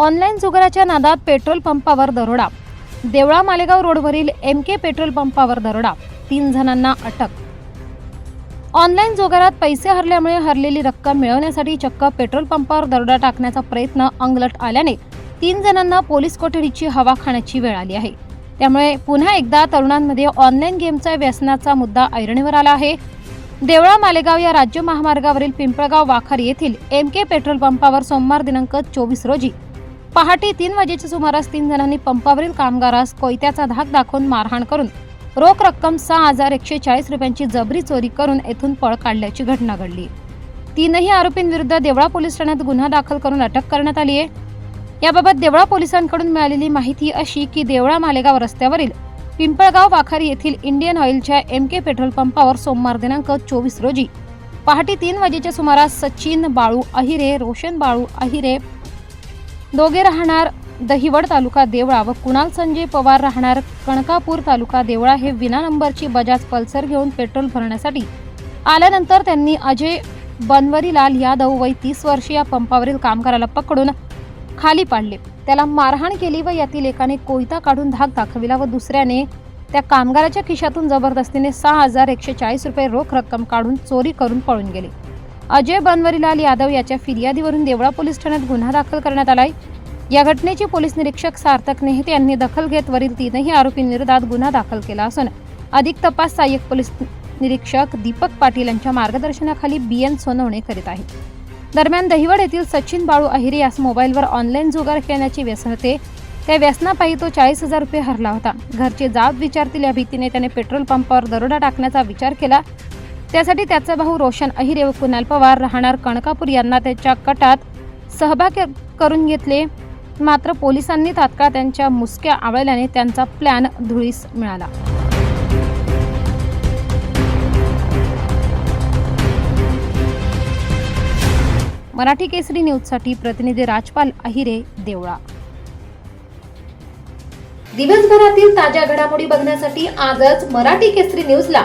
Online जुगाराच्या नादात petrol पंपावर दरोडा. देवळा मालेगाव रोडवरील एम के पेट्रोल पंपावर दरोडा. तीन जणांना अटक. ऑनलाईन जोगारात पैसे हरल्यामुळे हरलेली रक्कम मिळवण्यासाठी चक्क पेट्रोल पंपावर दरोडा टाकण्याचा प्रयत्न अंगलट आल्याने तीन जणांना पोलीस कोठडीची हवा खाण्याची वेळ आली आहे. त्यामुळे पुन्हा एकदा तरुणांमध्ये ऑनलाईन गेमचा व्यसनाचा मुद्दा ऐरणीवर आला आहे. देवळा मालेगाव या राज्य महामार्गावरील पिंपळगाव वाखार येथील एम के पेट्रोल पंपावर सोमवार दिनांक चोवीस रोजी पहाटे तीन वाजेच्या सुमारास तीन जणांनी पंपावरील कामगारास कोयत्याचा धाक दाखवून मारहाण करून रोख रक्कम सहा हजार एकशे चाळीस रुपयांची जबरी चोरी करून येथून पळ काढल्याची घटना घडली. तीनही आरोपींविरुद्ध देवळा पोलीस ठाण्यात गुन्हा दाखल करून अटक करण्यात आली आहे. याबाबत देवळा पोलिसांकडून मिळालेली माहिती अशी की देवळा मालेगाव रस्त्यावरील पिंपळगाव वाखारी येथील इंडियन ऑइलच्या एम के पेट्रोल पंपावर सोमवार दिनांक चोवीस रोजी पहाटे तीन वाजेच्या सुमारास सचिन बाळू अहिरे रोशन बाळू अहिरे दोघे राहणार दहिवड तालुका देवळा व कुणाल संजय पवार राहणार कणकापूर तालुका देवळा हे विना नंबरची बजाज पल्सर घेऊन पेट्रोल भरण्यासाठी आल्यानंतर त्यांनी अजय बनवरीलाल यादव वय तीस वर्षीय पंपावरील कामगाराला पकडून खाली पाडले. त्याला मारहाण केली व यातील एकाने कोयता काढून धाक दाखविला व दुसऱ्याने त्या कामगाराच्या खिशातून जबरदस्तीने सहा हजार एकशे चाळीस रुपये रोख रक्कम काढून चोरी करून पळून गेले. अजय बनवरीलाल यादव याच्या फिर्यादीवरून देवळा पोलीस ठाण्यात गुन्हा दाखल करण्यात आलाय. या घटनेची पोलीस निरीक्षक सार्थक नेहते यांनी दखल घेत वरील तीनही आरोपींविरोधात गुन्हा दाखल केला असून अधिक तपास सहाय्यक पोलीस निरीक्षक दीपक पाटील यांच्या मार्गदर्शनाखाली बी एन सोनवणे करीत आहेत. दरम्यान दहिवड येथील सचिन बाळू अहिरे यास मोबाईलवर ऑनलाईन जुगार खेळण्याची व्यसन होते. त्या व्यसनापायी तो चाळीस हजार रुपये हरला होता. घरचे जाब विचारतील या भीतीने त्याने पेट्रोल पंपावर दरोडा टाकण्याचा विचार केला. त्यासाठी त्याचा भाऊ रोशन अहिरे व कुणाल पवार राहणार कणकापूर यांना त्याच्या कटात सहभाग करून घेतले. मात्र पोलिसांनी तात्काळ त्यांच्या मुसक्या आवळल्याने त्यांचा प्लॅन धुळीस मिळाला. मराठी केसरी न्यूजसाठी प्रतिनिधी राजपाल अहिरे देवळा. दिवसभरातील ताज्या घडामोडी बघण्यासाठी आजच मराठी केसरी न्यूजला